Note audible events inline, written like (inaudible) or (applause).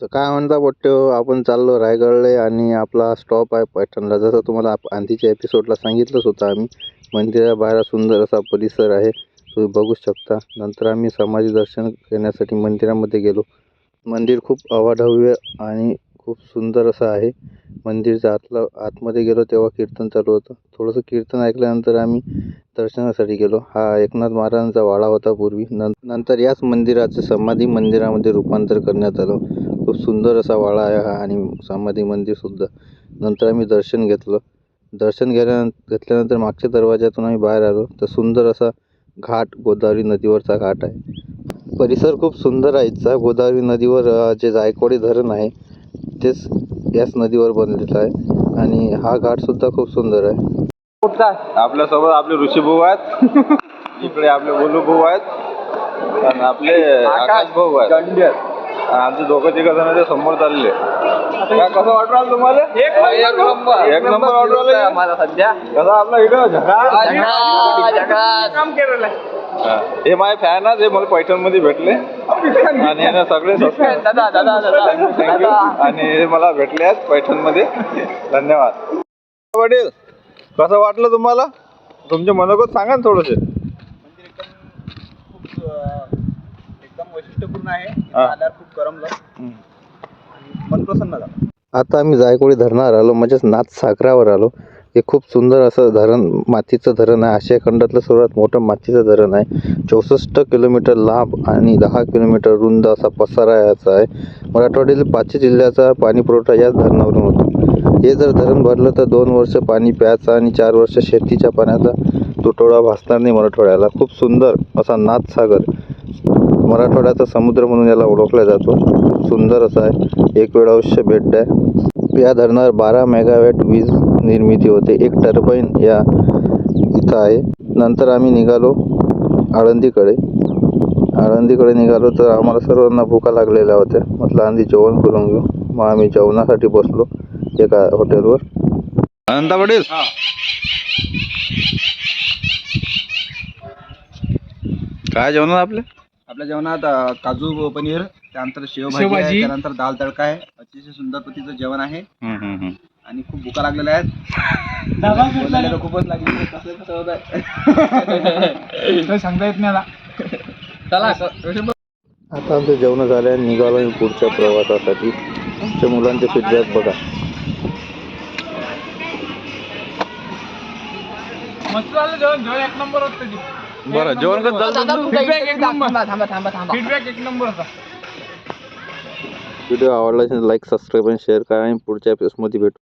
तर काय म्हणता पट्ट्यो आपण चाललो रायगडले आणि आपला स्टॉप आहे पैठणला. जसं तुम्हाला आप- आधीच्या एपिसोडला सांगितलंच होतं आम्ही मंदिराबाहेर सुंदर असा परिसर आहे तुम्ही बघू शकता. नंतर आम्ही समाधी दर्शन घेण्यासाठी मंदिरामध्ये गेलो. मंदिर खूप अवाढव्य आणि खूप सुंदर असं आहे. मंदिरच्या आतला आतमध्ये गेलो तेव्हा कीर्तन चालू होतं. थोडंसं कीर्तन ऐकल्यानंतर आम्ही दर्शनासाठी गेलो. हा एकनाथ महाराजांचा वाडा होता पूर्वी. नंतर याच मंदिराचं समाधी मंदिरामध्ये रूपांतर करण्यात आलं. खूप सुंदर असा वाडा आहे हा आणि समाधी मंदिरसुद्धा नंतर आम्ही दर्शन घेतलं. दर्शन गेल्या घेतल्यानंतर मागच्या दरवाज्यातून आम्ही बाहेर आलो. तर सुंदर असा घाट गोदावरी नदीवरचा घाट आहे. परिसर खूप सुंदर आहे. इथचा गोदावरी नदीवर जे जायकवाडी धरण आहे तेच याच नदीवर बनलेलं आहे. आणि हा घाटसुद्धा खूप सुंदर आहे. आपल्यासोबत आपले ऋषी भाऊ आहेत. (laughs) इकडे आपले गोलू भाऊ आहेत. आणि आपले आकाश भाऊ आहेत. आमचे दोघं तिघ जण ते समोर चालले. काय कसं वाटू राहिलं तुम्हाला? एक नंबर. एक नंबर. वाटू राहिलं मला सध्या. कसं आपला इकडं झकास? काम केलेलं हा. हे माझे फॅन आहेत हे मला पैठणमध्ये भेटले. आणि हे ना सगळे दादा दादा दादा थँक्यू आणि हे मला भेटले आहेत पैठणमध्ये धन्यवाद. वडील कसं वाटलं तुम्हाला? तुमच्या मनोगत सांगा ना थोडसे. आहे. आल्यावर खूप करमलं मन प्रसन्न झालं. आता आम्ही जायकवाडी धरणावर आलो म्हणजेच नाथसागरावर आलो. हे खूप सुंदर असं धरण मातीचं धरण आहे. आशिया खंडातलं सर्वात मोठं मातीचं धरण आहे. चौसष्ट किलोमीटर लांब आणि दहा किलोमीटर रुंद असा पसारा याचा आहे. मराठवाड्यातील पाचही जिल्ह्याचा पाणी पुरवठा याच धरणावरून होतो. हे जर धरण भरलं तर दोन वर्ष पाणी प्यायचं आणि चार वर्ष शेतीच्या पाण्याचा तुटवडा भासणार नाही मराठवाड्याला. खूप सुंदर असा नाथसागर मराठवाड्याचा समुद्र म्हणून याला ओळखला जातो. खूप सुंदर असा आहे. एक वेळ अवश्य भेट द्या. या धरणावर बारा मेगावॅट वीज निर्मिती होते. एक टर्बाईन या इथं आहे. नंतर आम्ही निघालो आळंदीकडे. आळंदीकडे निघालो तर आम्हाला सर्वांना भुका लागलेल्या होत्या. म्हटलं आधी जेवण करून घेऊ. मग आम्ही जेवणासाठी बसलो एका हॉटेलवर. वडील. काय जेवण आपले? आपल्या जेवणात अं, काजू पनीर त्यानंतर शेवभाजी आहे, त्यानंतर दाल तडका आहे. अतिशय सुंदर पद्धतीचं जेवण आहे. आणि खूप भुका लागलेल्या आहेत. बोलायला खूपच लागली. कसं कसं होत आहे. सांगता येत नाही मला चला आता आमचं जेवण झालं निघालो मी पुढच्या प्रवासासाठी. आमच्या मुलांचे फीडबॅक बघा. मस्त झालं जेवण जेवण एक नंबर होतं बरं जेवण कसं झालं फीडबॅक एक नंबर. थांबा थांबा थांबा फीडबॅक एक नंबर होता. व्हिडिओ आवडला असेल लाईक सबस्क्राईब आणि शेअर करा आणि पुढच्या एपिसोडमध्ये भेटू.